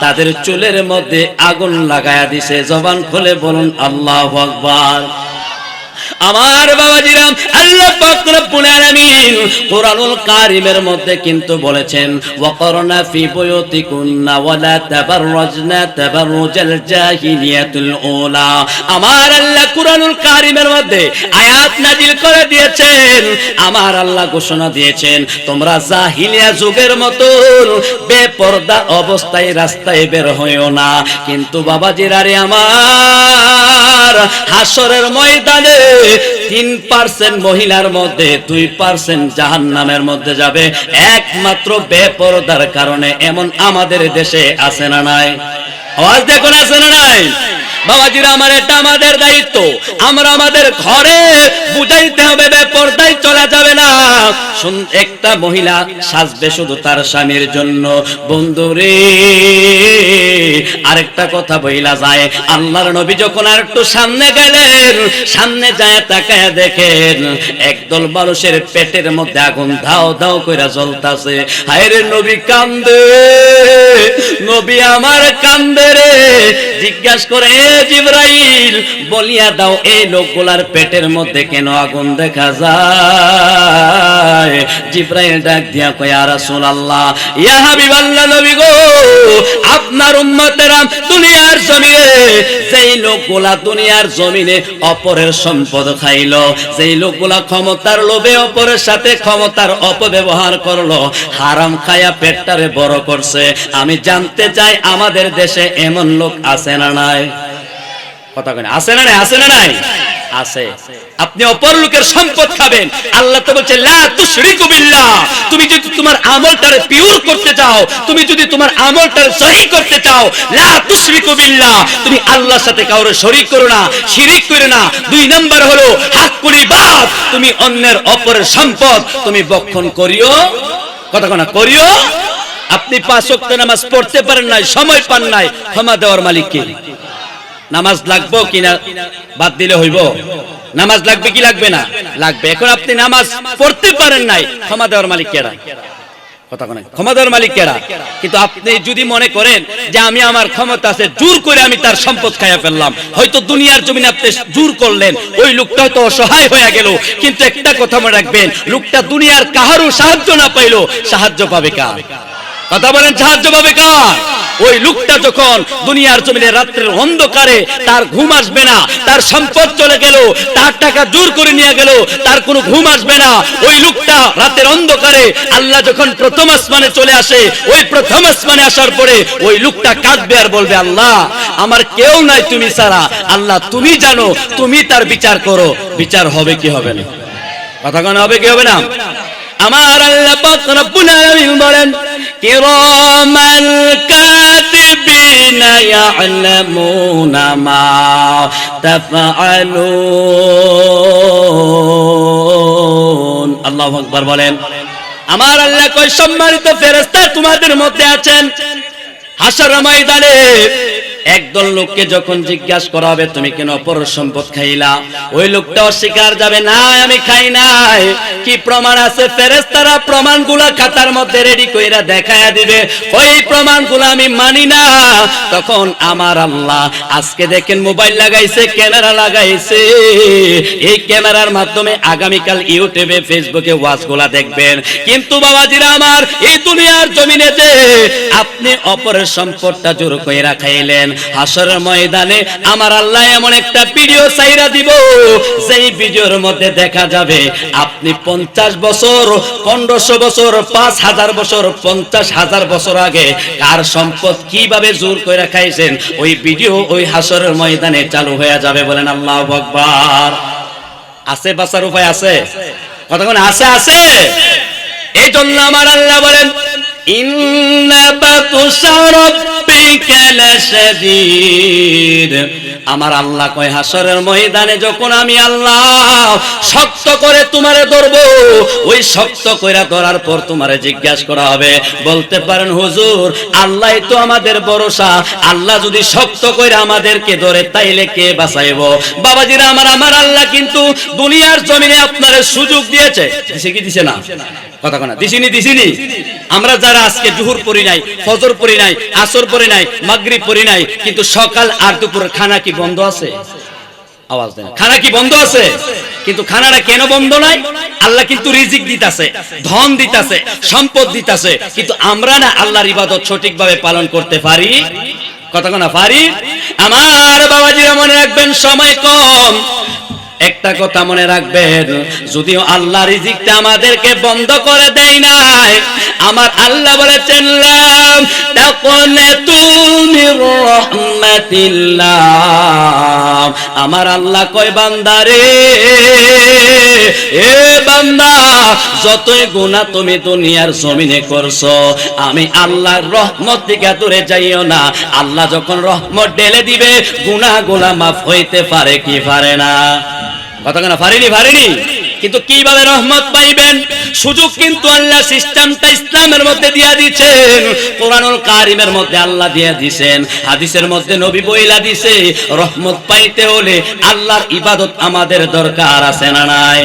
তাদের চুলের মধ্যে আগুন লাগায়া দিছে। জবান খুলে বলুন আল্লাহ আকবার। আমার বাবাজিরাম আল্লাহ পাক রব্বুল আলামিন কোরআনুল কারীমের মধ্যে কিন্তু বলেছেন, ওয়াকরনা ফি বুয়ুতিকুন্না ওয়ালা তাবাররাজনা তাবাররুজাল জাহিলিয়াতুল উলা। আমার আল্লাহ কোরআনুল কারীমের মধ্যে আয়াত নাজিল করে দিয়েছেন, আমার আল্লাহ ঘোষণা দিয়েছেন, তোমরা জাহিলিয়া যুগের মতো বেপরদা অবস্থায় রাস্তায় বের হইও না। কিন্তু বাবাজিরারে আমার হাসরের ময়দানে তিন পার্সেন্ট মহিলার মধ্যে দুই পার্সেন্ট জাহান নামের মধ্যে যাবে। একমাত্র বেপরদার কারণে এমন আমাদের দেশে আছে না নাই? আওয়াজ দেখুন, আছে না নাই? আমাদের দায়িত্ব। আমরা আমাদের ঘরে বুঝাইতে না। একটা মহিলা সাজবে শুধু তার স্বামীর জন্য। বন্ধুরে আরেকটা কথা বইলা যায়। আল্লাহর নবী যখন আর একটু সামনে গেলেন, সামনে যায় তাকায় দেখেন, একদল মানুষের পেটের মধ্যে আগুন ধাও ধাও কইরা জ্বলতাছে। হায়রে নবী, কান্দে। নবী আমার কান্দে রে। জিজ্ঞাসা করে "এ জিবরাইল বলিয়া দাও, এই লোকগুলার পেটের মধ্যে কেন আগুন দেখা যায়? জিব্রাইল ডাক দিয়া কয় ইয়া রাসূলুল্লাহ, ইয়া হাবিবাল্লাহ নবী গো, আপনার উম্মতেরা দুনিয়ার জমিনে, যেই লোকগুলা দুনিয়ার জমিনে অপরের সম্পদ খাইলো, যেই লোকগুলা ক্ষমতার লোভে অপরের সাথে ক্ষমতার অপব্যবহার করল, হারাম খায়া পেটটারে বড় করছে। আমি জানতে চাই, আমাদের দেশে এমন লোক আছে না নাই? কথা কেন আছে না নাই? আছে না নাই? আছে। আপনি অপর লোকের সম্পদ খাবেন। আল্লাহ তো বলছে, লা তুশরিকু বিল্লাহ। তুমি যদি তোমার আমলটারে পিওর করতে চাও, তুমি যদি তোমার সহি করতে চাও, লা তুশরিকু বিল্লাহ। তুমি আল্লাহর সাথে কাউরে শরীক করো না, শিরিক করো না। দুই নাম্বার হলো, হাক্কুল বাদ তুমি অন্যের অপরের সম্পদ তুমি বক্ষণ করিও। কথা কোনা করিও। আপনি পাঁচ ওয়াক্ত নামাজ পড়তে পারেন নাই, সময় পান নাই, ক্ষমা দেওয়ার মালিক কে? নামাজ লাগবো কিনা? বাদ দিলে হইব। নামাজ লাগবে কি লাগবে না? লাগবে। এখন আপনি নামাজ পড়তে পারেন নাই। ক্ষমা দেওয়ার মালিক কেরা? কথা তার সম্পদ দুনিয়ার আপনি জোর করলেন। ওই লোকটা হয়তো অসহায় হয়ে গেল। কিন্তু একটা কথা মনে রাখবেন, লোকটা দুনিয়ার কাহারও সাহায্য না পাইলো। সাহায্য পাবে কার? কথা বলেন, সাহায্য পাবে কার? ওই লোকটা যখন দুনিয়ার জমিনে রাত্রের অন্ধকারে তার ঘুম আসবে না, তার সম্পদ চলে গেল, তার টাকা জোর করে নিয়ে গেল, তার কোনো ঘুম আসবে না। ওই লোকটা রাতের অন্ধকারে আল্লাহ যখন প্রথম আসমানে চলে আসে, ওই প্রথম আসমানে আসার পরে ওই লোকটা কাঁদবে আর বলবে, আল্লাহ, আমার কেউ নাই তুমি ছাড়া। আল্লাহ, তুমি জানো, তুমি তার বিচার করো। বিচার হবে কি হবে না? কথা কেন, হবে কি হবে না? আমার আল্লাহ রব্বুল আলামিন বলেন কিরামান কাতিবিনা ইয়ালামুনা মা তাফআলুন। আল্লাহু আকবার বলেন। আমার আল্লাহ কয়, সম্মানিত ফেরেশতা তোমাদের মধ্যে আছেন। হাসর ময়দানে একদল লোককে যখন জিজ্ঞাসা করা হবে, তুমি কেন অপর সম্পদ খাইলা? ওই লোকটা অস্বীকার যাবে, না, আমি খাই নাই। কি প্রমাণ আছে? ফেরেস্তারা প্রমাণগুলা খাতার মধ্যে রেডি কইরা দেখায়া দিবে। ওই প্রমাণগুলো আমি মানি না। তখন আমার আল্লাহ আজকে দেখেন মোবাইল লাগাইছে, ক্যামেরা লাগাইছে। এই ক্যামেরার মাধ্যমে আগামীকাল ইউটিউবে, ফেসবুকে ওয়াজগুলা দেখবেন। কিন্তু বাবাজিরা আমার, এই দুনিয়ার জমিনে যে আপনি অপরের সম্পদটা জোর কইরা খাইলেন হাসরের ময়দানে আমার আল্লাহ এমন একটা ভিডিও চাইরা দিব, যেই ভিডিওর মধ্যে দেখা যাবে আপনি পঞ্চাশ বছর, পনেরোশো বছর, পাঁচ হাজার বছর, পঞ্চাশ হাজার বছর আগে কার সম্পদ কীভাবে জোর করে খাইছেন, ওই ভিডিও ওই হাসরের ময়দানে চালু হয়ে যাবে বলেন আল্লাহ আকবার। আছে বাঁচার উপায় আছে? কতক্ষণ আছে আছে? এই জন্য আমার আল্লাহ বলেন ইন্না রাব্বিকা লাশাদীদ আমার আল্লাহ কয়, হাসরের ময়দানে যখন আমি আল্লাহ শক্ত করে তোমারে ধরবো, ওই শক্ত কইরা ধরার পর তোমারে জিজ্ঞাসা করা হবে। বলতে পারেন, হুজুর, আল্লাহ তো আমাদের ভরসা। আল্লাহ যদি শক্ত কইরা আমাদেরকে ধরে, তাইলে কে বাঁচাইবো? বাবাজিরা, আমার আমার আল্লাহ কিন্তু দুনিয়ার জমিনে আপনার সুযোগ দিয়েছে। দিছে কি, দিছে না? কথা কোনা দিছিনি দিছিনি আমরা যারা আজকে জুহুর পড়ি নাই, ফজর পড়ি নাই, আসর পড়ি নাই, মাগরিব পড়ি নাই, কিন্তু সকাল আর দুপুর খানা কি বন্ধ আছে? আওয়াজ দেন। খানা কি বন্ধ আছে? কিন্তু খানাটা কেন বন্ধ নাই? আল্লাহ কিন্তু রিজিক দিতাছে, ধন দিতাছে, সম্পদ দিতাছে, কিন্তু আমরা না আল্লাহর ইবাদত সঠিকভাবে পালন করতে পারি? কথা না, পারি? আমার বাবাজিরা মনে রাখবেন, সময় কম। একটা কথা মনে রাখবেন, যদিও আল্লাহ রিজিকটা আমাদেরকে বন্ধ করে দেয় নাই, আমার আল্লাহ বলেছেন আমার আল্লাহ কয় বান্দারে এ বান্দা, যতই গুনাহ তুমি দুনিয়ার জমিনে করছ, আমি আল্লাহর রহমত থেকে দূরে যাইও না। আল্লাহ যখন রহমত ঢেলে দিবে গুনাহগুলা মাফ হইতে পারে কি পারে না? কথা কিন্তু কীভাবে রহমত পাইবেন? সুযোগ কিন্তু আল্লাহ মধ্যে দিয়া দিচ্ছেন মধ্যে আল্লাহ দিছেন। হাদিসের মধ্যে নবী বইলা দিছে, রহমত পাইতে হলে আল্লাহর ইবাদত আমাদের দরকার, আছে না নাই?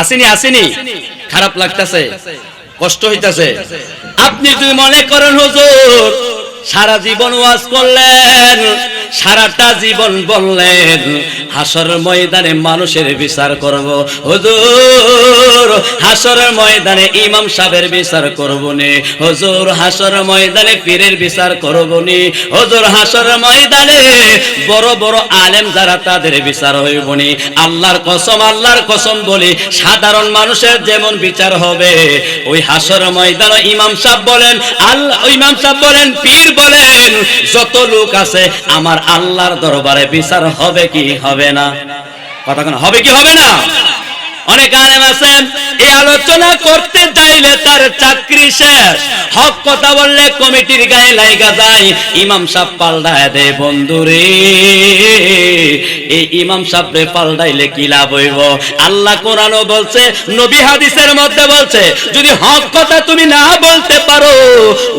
আসেনি আসেনি? খারাপ লাগতেছে, কষ্ট হইতাছে। আপনি যদি মনে করেন, হুজুর, সারা জীবন ওয়াজ করলেন সারাটা জীবন বললেন, হাসর ময়দানে মানুষের বিচার করব। হুজুর, হাসর ময়দানে ইমাম সাহেবের বিচার করব নি। হুজুর, হাসর ময়দানে পীরের বিচার করব নি। হুজুর, হাসর ময়দানে বড় বড় আলেম যারা তাদের বিচার হইব নি। আল্লাহর কসম আল্লাহর কসম বলি, সাধারণ মানুষের যেমন বিচার হবে, ওই হাসর ময়দান ইমাম সাহেব বলেন আল্লাহ ইমাম সাহেব বলেন, পীর বলেন, যত লোক আছে, আমার আল্লাহর দরবারে বিচার হবে কি হবে না? কথা হবে কি হবে না? অনেক আলেম আছেন, এই আলোচনা করতে চাইলে তার চাকরি শেষ। হক কথা বললে কমিটির গায়ে লাইগা যায়, ইমাম সাহেব পাল্টায় দে বন্ধুরে। এই ইমাম সাহেবরে পাল্টাইলে কি লাভ হইব? আল্লাহ কোরআনও বলছে, নবী হাদিসের মধ্যে বলছে, যদি হক কথা তুমি না বলতে পারো,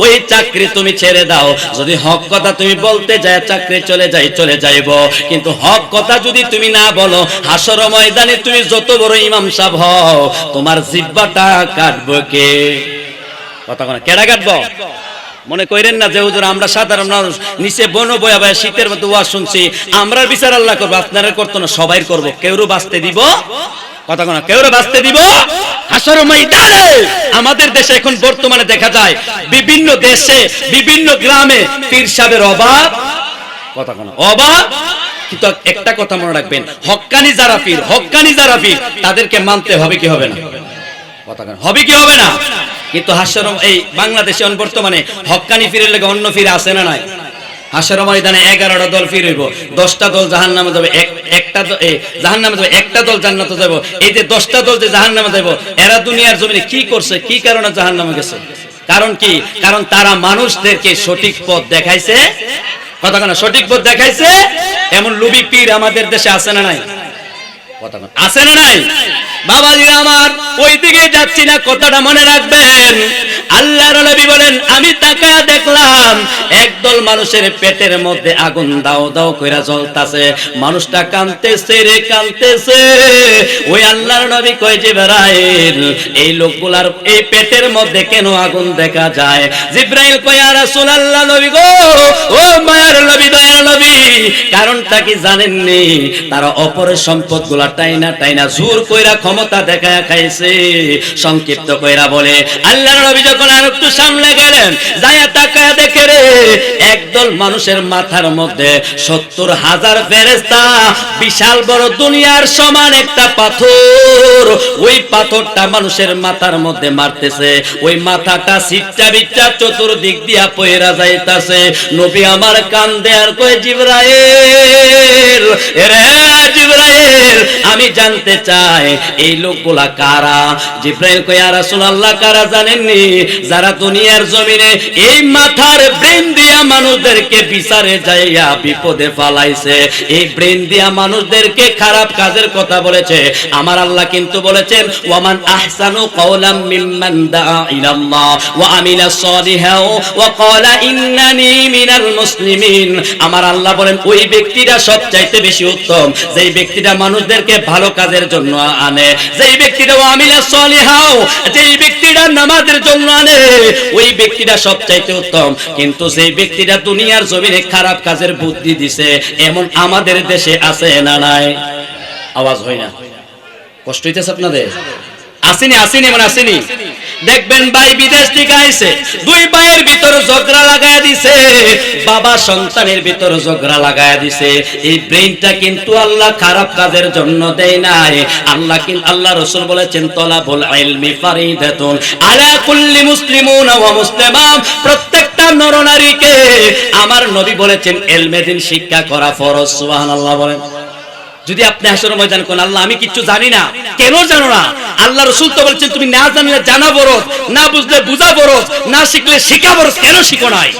ওই চাকরি তুমি ছেড়ে দাও। যদি হক কথা তুমি বলতে যায়, চাকরি চলে যাই চলে যাইব। কিন্তু হক কথা যদি তুমি না বলো, হাসর ময়দানে তুমি যত বড় ইমাম সাহেব হও তোমার জিব্বাটা কাটবো কে? কথা কোন কেডা কাটবো? মনে কইরেন না যে, হুজুর, আমরা সাধারণ মানুষ, নিচে বন বয়া বয়া শীতের মধ্যে ওয়াজ শুনছি আমরা বিচার আল্লাহ করব, আপনারা করতো না, সবাই করব কেউরও বাঁচতে দিব? কথা কোন কেউরও বাঁচতে দিব? আমাদের দেশে এখন বর্তমানে দেখা যায়, বিভিন্ন দেশে, বিভিন্ন গ্রামে পীর সাহেবের অভাব। কথা কোন অভাব? কিন্তু একটা কথা মনে রাখবেন, হক্কানি যারা পীর, হক্কানি যারা পীর, তাদেরকে মানতে হবে কি হবে না? হবে কি হবে না? কিন্তু এই বাংলাদেশে বর্তমানে ফিরের লেগে অন্য ফিরে আসে না নাই? ময়দানে এগারোটা দল দশটা দল জাহান নামে যাবে একটা জাহান নামে যাবে, একটা দল যাব এই যে দশটা দল যে জাহান নামে যাব এরা দুনিয়ার জমিনে কি করছে, কি কারণে জাহান নামে গেছে? কারণ কি? কারণ তারা মানুষদেরকে সঠিক পথ দেখাইছে কথা কেন সঠিক পথ দেখাইছে? এমন লুবি পীর আমাদের দেশে আছে না নাই? আছে না নাই? বাবাজি আমার ওই দিকে যাচ্ছি না, কথাটা মনে রাখবেন। আল্লাহর নবী বলেন, আমি তাকায়া দেখলাম, একদল মানুষের পেটের মধ্যে আগুন দাও দাও কইরা জ্বলতাছে। মানুষটা কাঁদতেছে রে, কাঁদতেছে। ওই আল্লাহর নবী কয় যে বেড়াইল এই লোকগুলার এই পেটের মধ্যে কেন আগুন দেখা যায়? জিব্রাইল কয় আর রাসূলুল্লাহ নবী গো, ও মায়ের নবী, দয়ার নবী। কারণটা কি জানেননি? তারা অপরের সম্পদগুলা টাইনা টাইনা জোর কইরা ক্ষমতা দেখায় খাইছে। সংক্ষিপ্ত কইরা বলে আল্লাহ নবী যখন আর একটু সামনে গেলেন, যায়া তাকায়া দেখে রে, একদল মানুষের মাথার মধ্যে সত্তর হাজার ফেরেস্তা বিশাল বড় দুনিয়ার সমান একটা পাথর। ওই পাথরটা মানুষের মাথার মধ্যে মারতেছে। ওই মাথাটা সিটটা বিচ্চা চতুর্দিক দিয়া পয়রা যাইতাছে। নবী আমার কান দেয়ার কই জিব্রাইল রে জিব্রাইল আমি জানতে চাই, এই লোকগুলা কারা? জিব্রাইল আর রাসূলুল্লাহ, কারা জানেননি? যারা দুনিয়ার জমিনে এই মাথার ব্রেন দিয়া মানুষদেরকে বিচারে যাইয়া বিপদে ফালাইছে, এই ব্রেন দিয়া মানুষদেরকে খারাপ কাজের কথা বলেছে। আমার আল্লাহ কিন্তু বলেছেন, ওয়ামান আহসানু কওলাম মিম্মান দাআ ইলাল্লাহ, ওয়া আমিলা সালিহাও, ওয়া ক্বালা ইন্নানি মিনাল মুসলিমিন। আমার আল্লাহ বলেন, ওই ব্যক্তিটা সবচাইতে বেশি উত্তম। যেই ব্যক্তিটা মানুষদেরকে ভালো কাজের জন্য আনে। যেই ব্যক্তিটা আমিলা সলিহাও, যেই ব্যক্তিটা নামাজের জন্য আনে, ওই ব্যক্তিটা সবচাইতে উত্তম। কিন্তু সেই ব্যক্তিটা দুনিয়ার জমিনে খারাপ কাজের বুদ্ধি দিছে, এমন আমাদের দেশে আছে না নাই? আওয়াজ হয় না। কষ্ট হইতেছে আপনাদের? আসেনি আসেনি মানে আসেনি। দেখবেন ভাই বিদেশ থেকে আইছে, দুই ভাইয়ের ভিতর ঝগড়া লাগায় দিছে, বাবা সন্তানের ভিতর ঝগড়া লাগায় দিছে। এই ব্রেইনটা কিন্তু আল্লাহ খারাপ কাজের জন্য দেয় নাই। আল্লাহ কিন্তু আল্লাহ রসুল বলেছেন, তলাবুল ইলমি ফারিদাতুন আলা কুল্লি মুসলিমুন ওয়া মুসলিমাম। প্রত্যেকটা নরনারীকে আমার নবী বলেছেন এলমেদিন শিক্ষা করা ফরজ। সুবহানাল্লাহ বলেন। যদি আপনি হাসর ময়দান কোন আল্লাহ, আমি কিছু জানি না। কেন জানো না? আল্লাহ রসুল তো বলছেন, তুমি না জানলে জানা বরজ না বুঝলে বুঝা বরজ না শিখলে শিখা বরজ কেন শিখো নাই?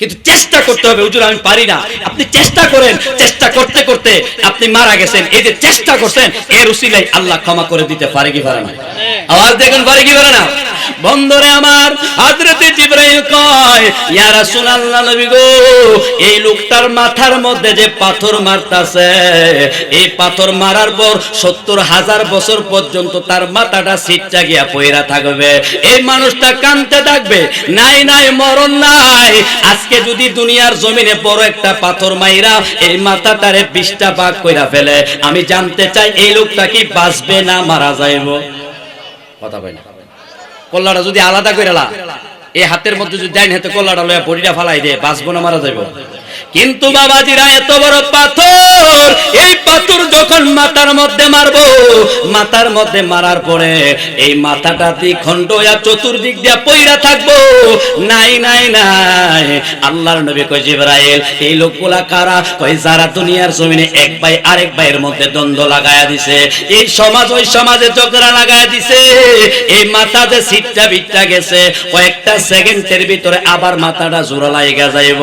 কিন্তু চেষ্টা করতে হবে, হুজুর, আমি পারি না। আপনি চেষ্টা করেন, চেষ্টা করতে করতে আপনি মারা গেছেন। এই যে চেষ্টা করছেন, এর উসিলাই আল্লাহ ক্ষমা করে দিতে পারে কি পারে না? আওয়াজ দেখুন, পারে কি পারে না? বন্ধরে আমার হযরতে জিবরাইল কয়, ইয়া রাসূলুল্লাহ নবী গো, এই লোকটার মাথার মধ্যে যে পাথর মারতাছে, এই পাথর মারার পর সত্তর হাজার বছর পর্যন্ত তার মাথাটা সিটটা গিয়া পয়রা থাকবে। এই মানুষটা কানতে থাকবে। নাই নাই, মরণ নাই। আজকে যদি দুনিয়ার জমিনে বড় একটা পাথর মাইরা এই মাথাটারে বিশটা ভাগ কইরা ফেলে, আমি জানতে চাই এই লোকটা কি বাঁচবে না মারা যাইব? কথা না। কল্লাটা যদি আলাদা করে এই হাতের মধ্যে যদি ডাইন হাতে কল্লাটা লয়া বডিটা ফালাই দে, বাঁচবো না, মারা যাইব। কিন্তু বাবাজিরা এত বড় পাথর, এই পাথর যখন মাথার মধ্যে মারবো, মাথার মধ্যে মারার পরে এই মাথাটা দ্বিখণ্ড হইয়া চতুর্দিক দিয়া পইরা থাকব। নাই নাই নাই। আল্লাহর নবী কই জিবরাইল, এই লোকগুলা কারা? কই যারা দুনিয়ার জমিনে এক ভাই আরেক ভাইয়ের মধ্যে দ্বন্দ্ব লাগায়া দিছে। এই সমাজ ওই সমাজে ঝগড়া লাগায়া দিছে। এই মাথাতে সিটটা বিটটা গেছে, কয়েকটা সেকেন্ডের ভিতরে আবার মাথাটা জোড়া লাগা যাইব।